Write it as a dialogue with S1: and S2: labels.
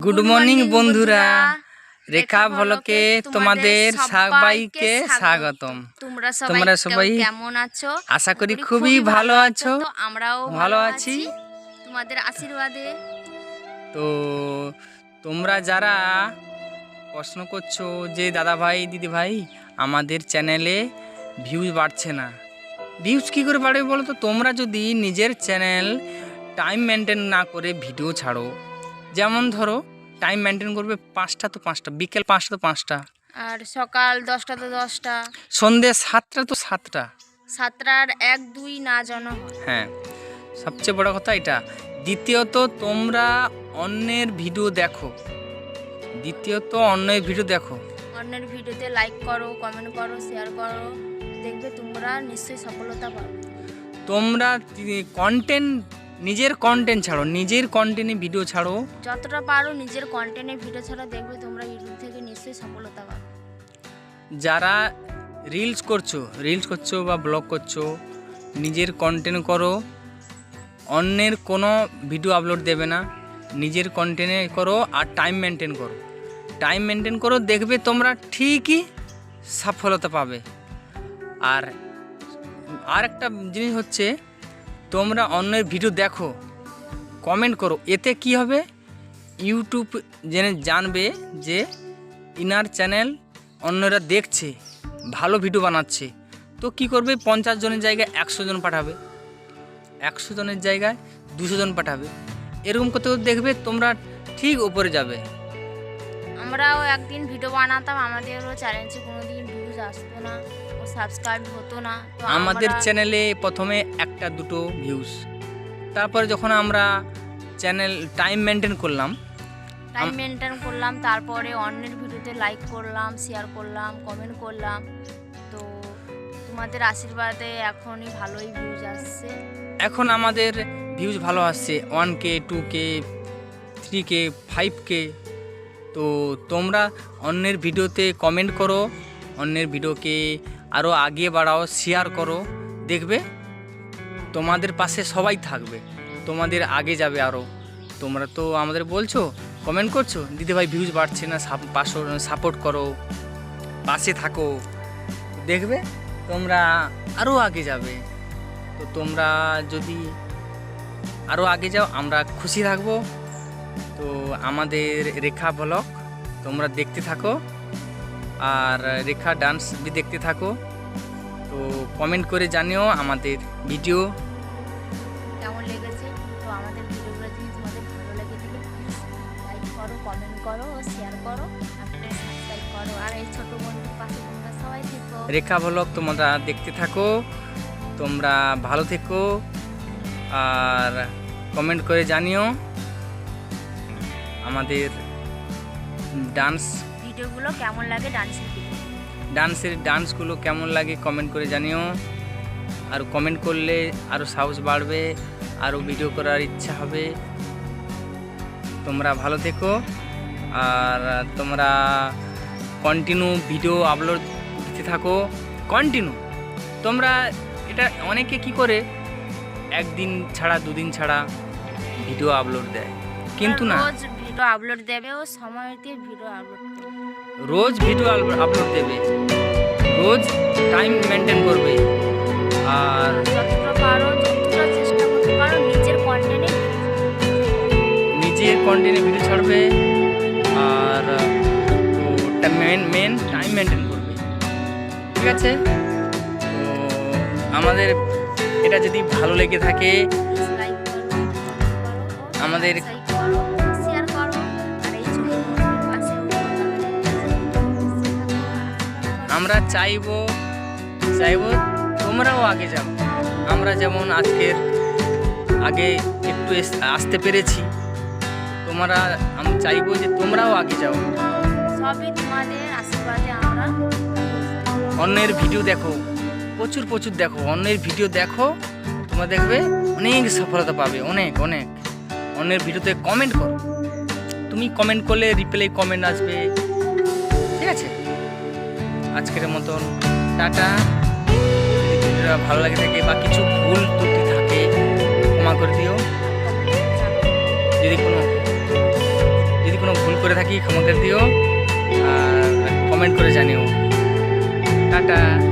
S1: Good morning বন্ধুরা। রেখা ভলকে তোমাদের সবাইকে স্বাগতম।
S2: তোমরা সবাই
S1: তোমরা সবাই
S2: কেমন আছো?
S1: আশা করি খুবই ভালো আছো।
S2: আমরাও
S1: ভালো। আছি।
S2: তোমাদের আশীর্বাদে।
S1: তো তোমরা যারা প্রশ্ন করছ যে দাদা ভাই দিদি ভাই আমাদের চ্যানেলে ভিউজ বাড়ছে না। ভিউজ কী করে বাড়বে বলো তো? তোমরা যদি নিজের চ্যানেল টাইম মেনটেন না করে ভিডিও ছাড়ো যেমন ধরো টাইম মেনটেন করবে পাঁচটা তো পাঁচটা বিকেল পাঁচটা তো পাঁচটা।
S2: আর সকাল দশটা তো দশটা।
S1: সন্ধে সাতটা তো সাতটা।
S2: সাতটার এক দুই না যেন হ্যাঁ।
S1: সবচেয়ে বড় কথা এটা। দ্বিতীয়ত তোমরা অন্যের ভিডিও দেখো। দ্বিতীয়ত অন্যের ভিডিও দেখো।
S2: অন্যের ভিডিওতে লাইক করো কমেন্ট করো শেয়ার করো। দেখবে তোমরা নিশ্চয়ই সফলতা পাবে।
S1: তোমরা কন্টেন্ট নিজের কন্টেন্ট ছাড়ো নিজের কন্টেন্টে ভিডিও ছাড়ো।
S2: যতটা পারো নিজের কন্টেন্টে ভিডিও ছাড়া দেখবে তোমরা ইউটিউব থেকে নিশ্চয়ই সফলতা পাবে।
S1: যারা রিলস করছ রিলস করছ বা ব্লগ করছ নিজের কন্টেন্ট করো অন্যের কোনো ভিডিও আপলোড দেবে না নিজের কন্টেন্টে করো আর টাইম মেনটেন করো। টাইম মেনটেন করো দেখবে তোমরা ঠিকই সফলতা পাবে। আর আর একটা জিনিস হচ্ছে তোমরা অন্যের ভিডিও দেখো। কমেন্ট করো, এতে কি হবে? ইউটিউব জেনে জানবে যে ইনার চ্যানেল অন্যরা দেখছে, ভালো ভিডিও বানাচ্ছে। তো কি করবে? পঞ্চাশ জনের জায়গায় একশো জন পাঠাবে। একশো জনের জায়গায় দুশো জন পাঠাবে। এরকম করতে দেখবে তোমরা ঠিক উপরে যাবে।
S2: আমরাও একদিন ভিডিও বানাতাম, আমাদেরও চ্যালেঞ্জে কোনো দিন ভিউজ আসতো না। সাবস্ক্রাইব হতো না তো
S1: আমাদের চ্যানেলে প্রথমে একটা দুটো ভিউজ তারপরে যখন আমরা চ্যানেল টাইম মেনটেন করলাম
S2: টাইম মেনটেন করলাম তারপরে অন্যের ভিডিওতে লাইক করলাম শেয়ার করলাম কমেন্ট করলাম। তো তোমাদের আশীর্বাদে এখনই ভালোই ভিউজ আসছে।
S1: এখন আমাদের ভিউজ ভালো আসছে one K two K three K five K তো তোমরা অন্যের ভিডিওতে কমেন্ট করো অন্যের ভিডিওকে আরও আগে বাড়াও শেয়ার করো। দেখবে তোমাদের পাশে সবাই থাকবে। তোমাদের আগে যাবে আরও তোমরা তো আমাদের বলছো কমেন্ট করছ দিদি ভাই ভিউজ বাড়ছে না সাপোর্ট করো, পাশে থাকো। দেখবে তোমরা আরও আগে যাবে। তো তোমরা যদি আরও আগে যাও, আমরা খুশি থাকব। তো আমাদের রেখা ব্লগ তোমরা দেখতে থাকো। আর রেখা ডান্স বি দেখতে থাকো তো কমেন্ট করে জানিও আমাদের ভিডিও
S2: কেমন লেগেছে? তো আমাদের ভিডিওগুলো যদি তোমাদের ভালো লেগে প্লিজ লাইক করো কমেন্ট করো শেয়ার করো আর সাবস্ক্রাইব করো। আর এই ছোট বন্ধুর পাশে তোমরা সবাই থেকো।
S1: রেখা ব্লগ তোমরা দেখতে থাকো তোমরা ভালো থেকো আর কমেন্ট করে জানিও আমাদের ডান্স
S2: ভিডিওগুলো কেমন লাগে ডান্সের ভিডিও
S1: ডান্সের ডান্সগুলো কেমন লাগে কমেন্ট করে জানিও। আর কমেন্ট করলে আরও সাহস বাড়বে আরও ভিডিও করার ইচ্ছা হবে। তোমরা ভালো থেকো। আর তোমরা কন্টিনিউ ভিডিও আপলোড দিতে থাকো। কন্টিনিউ তোমরা এটা অনেকে কি করে? একদিন ছাড়া দুদিন ছাড়া ভিডিও আপলোড দেয়। কিন্তু না।
S2: ভিডিও আপলোড দেবে ও সময় দিয়ে ভিডিও আপলোড
S1: রোজ ভিডিও আপলোড দেবে। রোজ টাইম মেনটেন করবে। আর
S2: নিজের কন্টেন্টে
S1: ভিডিও ছাড়বে। আর মেন মেন টাইম মেনটেন করবে। ঠিক আছে? আমাদের এটা যদি ভালো লেগে থাকে আমাদের- আমরা চাইব চাইব তোমরাও আগে যাও। আমরা যেমন আজকের আগে একটু আসতে পেরেছি তোমরা আমি চাইব যে তোমরাও আগে যাও।
S2: সবই তোমাদের আশীর্বাদে আমরা
S1: অন্যের ভিডিও দেখো প্রচুর প্রচুর দেখো অন্যের ভিডিও দেখো তোমরা দেখবে অনেক সফলতা পাবে অনেক অনেক। অন্যের ভিডিওতে কমেন্ট করো। তুমি কমেন্ট করলে রিপ্লাই কমেন্ট আসবে আজকের মতন। টাটা। ভিডিওটা ভালো লাগে থাকে বা কিছু ভুল ত্রুটি থাকে, ক্ষমা করে দিও। যদি কোনো যদি কোনো ভুল করে থাকি, ক্ষমা করে দিও। আর কমেন্ট করে জানিও। টাটা।